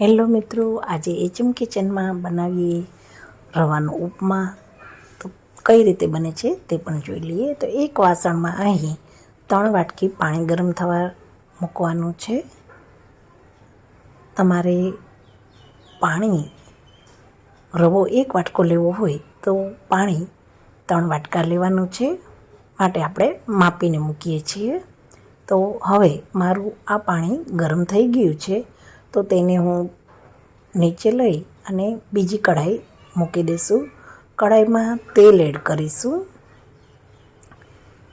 Hello મિત્રો, આજે HM કિચનમાં બનાવીએ રવાનો ઉપમા. તો કઈ રીતે બને છે તે પણ જોઈ લઈએ. તો એક વાસણમાં અહીં ત્રણ વાટકી પાણી ગરમ થવા મૂકવાનું છે. તમારે પાણી રવો એક વાટકો લેવો હોય તો પાણી ત્રણ વાટકા લેવાનું છે. માટે આપણે માપીને મૂકીએ છીએ. તો હવે મારું આ પાણી ગરમ થઈ ગયું છે. તો તેને હું નીચે લઈ અને બીજી કઢાઈ મૂકી દઈશું. કઢાઈમાં તેલ એડ કરીશું.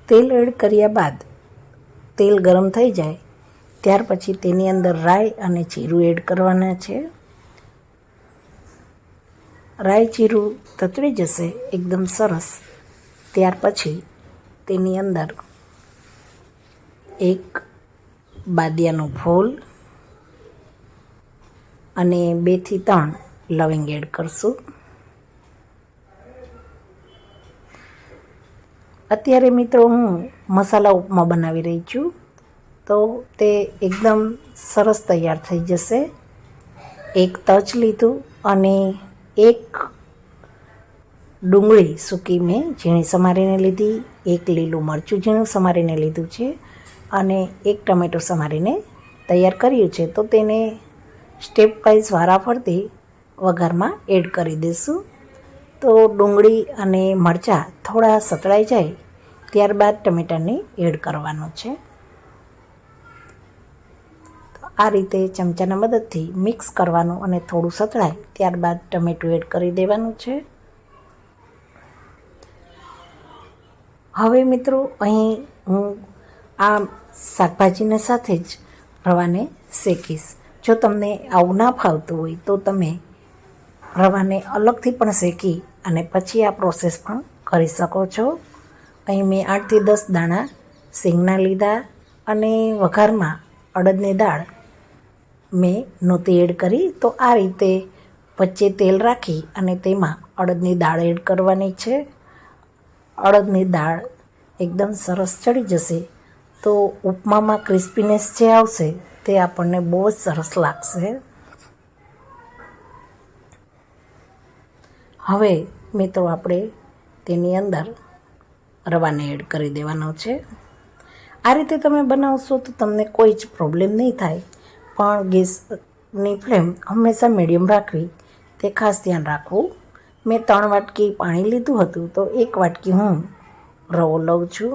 તેલ એડ કર્યા બાદ તેલ ગરમ થઈ જાય, ત્યાર પછી તેની અંદર રાઈ અને જીરું એડ કરવાના છે. રાઈ જીરું તતળી જશે એકદમ સરસ, ત્યાર પછી તેની અંદર એક બાદિયાનું ફૂલ અને બેથી ત્રણ લવિંગ એડ કરશું. અત્યારે મિત્રો હું મસાલા ઉપમા બનાવી રહી છું. તો તે એકદમ સરસ તૈયાર થઈ જશે. એક તજ લીધું અને એક ડુંગળી સૂકી મેં ઝીણી સમારીને લીધી, એક લીલું મરચું ઝીણું સમારીને લીધું છે અને એક ટમેટો સમારીને તૈયાર કર્યું છે. તો તેને સ્ટેપ વાઇઝ વારાફરતી વઘારમાં એડ કરી દઈશું. તો ડુંગળી અને મરચાં થોડા સતળાઈ જાય ત્યારબાદ ટમેટાને એડ કરવાનું છે. આ રીતે ચમચાના મદદથી મિક્સ કરવાનું અને થોડું સતળાય ત્યારબાદ ટમેટું એડ કરી દેવાનું છે. હવે મિત્રો અહીં હું આ શાકભાજીને સાથે જ રવાને શેકીશ. જો તમને આવું ના ફાવતું હોય તો તમે રવાને અલગથી પણ શેકી અને પછી આ પ્રોસેસ પણ કરી શકો છો. અહીં મેં આઠથી દસ દાણા શેંગના લીધા અને વઘારમાં અડદની દાળ મેં નહોતી એડ કરી. તો આ રીતે વચ્ચે તેલ રાખી અને તેમાં અડદની દાળ એડ કરવાની છે. અડદની દાળ એકદમ સરસ ચડી જશે. તો ઉપમામાં ક્રિસ્પીનેસ જે આવશે તે આપણને બહુ જ સરસ લાગશે. હવે મિત્રો આપણે તેની અંદર રવાને એડ કરી દેવાનો છે. આ રીતે તમે બનાવશો તો તમને કોઈ જ પ્રોબ્લેમ નહીં થાય, પણ ગેસની ફ્લેમ હંમેશા મીડિયમ રાખવી, તે ખાસ ધ્યાન રાખવું. મેં ત્રણ વાટકી પાણી લીધું હતું, તો એક વાટકી હું રવો લઉં છું.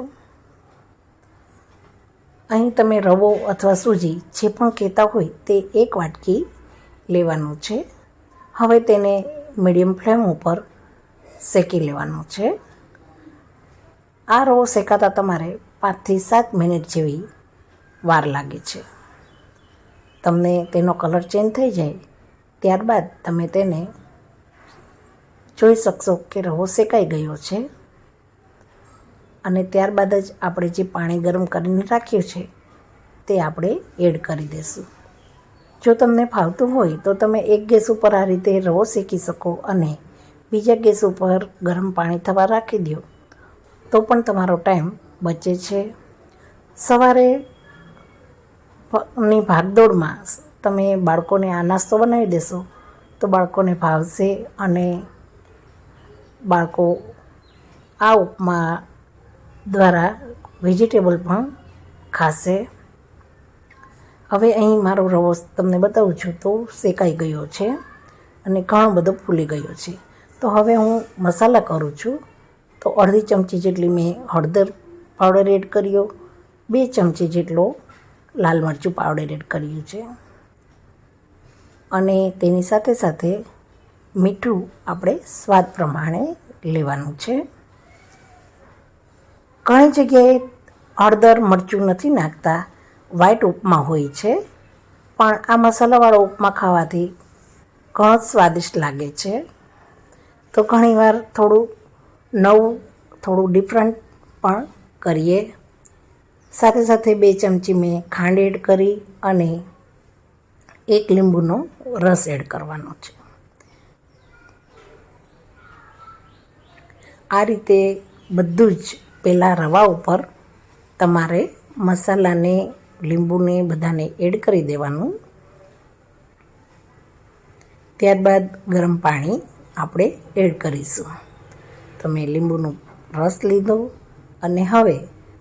અહીં તમે રવો અથવા સૂજી જે પણ કહેતા હોય તે એક વાટકી લેવાનું છે. હવે તેને મીડિયમ ફ્લેમ ઉપર શેકી લેવાનું છે. આ રવો શેકાતા તમારે પાંચથી સાત મિનિટ જેવી વાર લાગે છે. તમને તેનો કલર ચેન્જ થઈ જાય ત્યારબાદ તમે તેને જોઈ શકશો કે રવો શેકાઈ ગયો છે. અને ત્યારબાદ જ આપણે જે પાણી ગરમ કરીને રાખ્યું છે, તે આપણે એડ કરી દઈશું. જો તમને ફાવતું હોય તો તમે એક ગેસ ઉપર આ રીતે રવો શેકી શકો અને બીજા ગેસ ઉપર ગરમ પાણી થવા રાખી દો. તો પણ તમારો ટાઈમ બચે છે. સવારે ની ભાગદોડમાં તમે બાળકોને આ નાસ્તો બનાવી દેશો, તો બાળકોને ભાવશે અને બાળકો આ ઉપમા દ્વારા વેજીટેબલ પણ ખાશે. હવે અહીં મારો રવો તમને બતાવું છું તો શેકાઈ ગયો છે અને ઘણો બધો ફૂલી ગયો છે. તો હવે હું મસાલા કરું છું. તો અડધી ચમચી જેટલી મેં હળદર પાવડર એડ કર્યો. બે ચમચી જેટલો લાલ મરચું પાવડર એડ કર્યું છે. અને તેની સાથે સાથે મીઠું આપણે સ્વાદ પ્રમાણે લેવાનું છે. ઘણી જગ્યાએ હળદર, મરચું નથી નાખતા. વ્હાઈટ ઉપમા હોય છે. પણ આ મસાલાવાળો ઉપમા ખાવાથી ઘણો સ્વાદિષ્ટ લાગે છે. તો ઘણીવાર થોડું નવું, થોડું ડિફરન્ટ પણ કરીએ. સાથે સાથે બે ચમચી મેં ખાંડ એડ કરી અને એક લીંબુનો રસ એડ કરવાનો છે. આ રીતે બધું જ પહેલાં રવા ઉપર તમારે મસાલાને, લીંબુને બધાને એડ કરી દેવાનું. ત્યારબાદ ગરમ પાણી આપણે એડ કરીશું. તમે લીંબુનો રસ લીધો અને હવે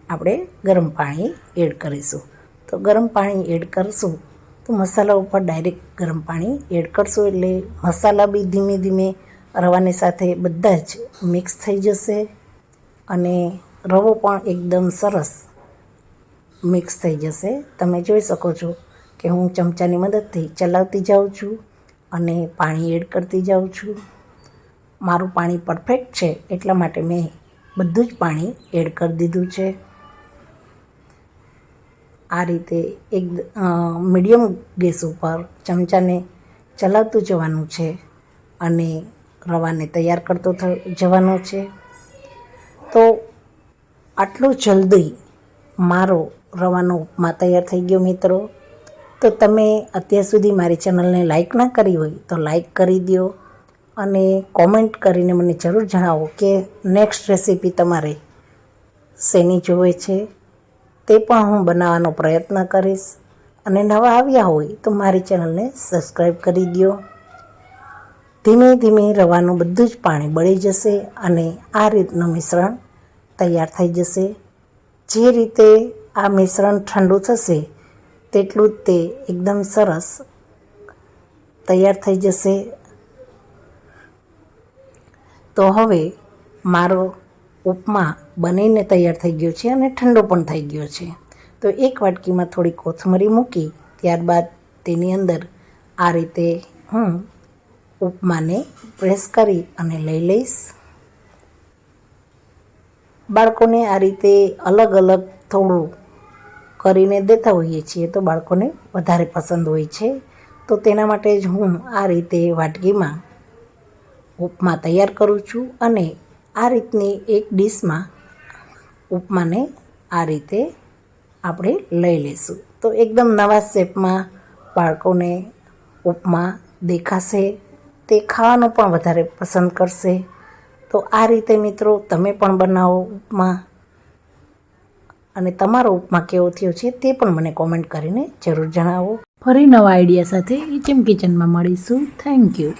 આપણે ગરમ પાણી એડ કરીશું. તો ગરમ પાણી એડ કરશું તો મસાલા ઉપર ડાયરેક્ટ ગરમ પાણી એડ કરશું એટલે મસાલા બી ધીમે ધીમે રવાની સાથે બધા જ મિક્સ થઈ જશે અને રવો પણ એકદમ સરસ મિક્સ થઈ જશે. તમે જોઈ શકો છો કે હું ચમચાની મદદથી ચલાવતી જાઉં છું અને પાણી એડ કરતી જાઉં છું. મારું પાણી પરફેક્ટ છે એટલા માટે મેં બધું જ પાણી એડ કરી દીધું છે. આ રીતે એક મીડિયમ ગેસ ઉપર ચમચાને ચલાવતું જવાનું છે અને રવાને તૈયાર કરતો જવાનો છે. આટલું જલ્દી મારો રવાનો ઉપમા તૈયાર થઈ ગયો મિત્રો. તો તમે અત્યાર સુધી મારી ચેનલને લાઈક ના કરી હોય તો લાઈક કરી દો અને કોમેન્ટ કરીને મને જરૂર જણાવો કે નેક્સ્ટ રેસીપી તમારે શેની જોવે છે તે પણ હું બનાવવાનો પ્રયત્ન કરીશ. અને નવા આવ્યા હોય તો મારી ચેનલને સબસ્ક્રાઈબ કરી દો. ધીમે ધીમે રવાનું બધું જ પાણી બળી જશે અને આ રીતનું મિશ્રણ તૈયાર થઈ જશે. જે રીતે આ મિશ્રણ ઠંડુ થશે, તેટલું જ તે એકદમ સરસ તૈયાર થઈ જશે. તો હવે મારો ઉપમા બનીને તૈયાર થઈ ગયો છે અને ઠંડો પણ થઈ ગયો છે. તો એક વાટકીમાં થોડી કોથમરી મૂકી, ત્યારબાદ તેની અંદર આ રીતે હું ઉપમાને પ્રેસ કરી અને લઈ લઈશ. બાળકોને આ રીતે અલગ અલગ થોડું કરીને દેતા હોઈએ છીએ તો બાળકોને વધારે પસંદ હોય છે. તો તેના માટે જ હું આ રીતે વાટકીમાં ઉપમા તૈયાર કરું છું અને આ રીતની એક ડીશમાં ઉપમાને આ રીતે આપણે લઈ લઈશું તો એકદમ નવા શેપમાં બાળકોને ઉપમા દેખાશે, તે ખાવાનું પણ વધારે પસંદ કરશે. તો આ રીતે મિત્રો તમે પણ બનાવો ઉપમા અને તમારો ઉપમા કેવો થયો છે તે પણ મને કોમેન્ટ કરીને જરૂર જણાવો. ફરી નવા આઈડિયા સાથે ઇચમ કિચનમાં મળીશું. Thank you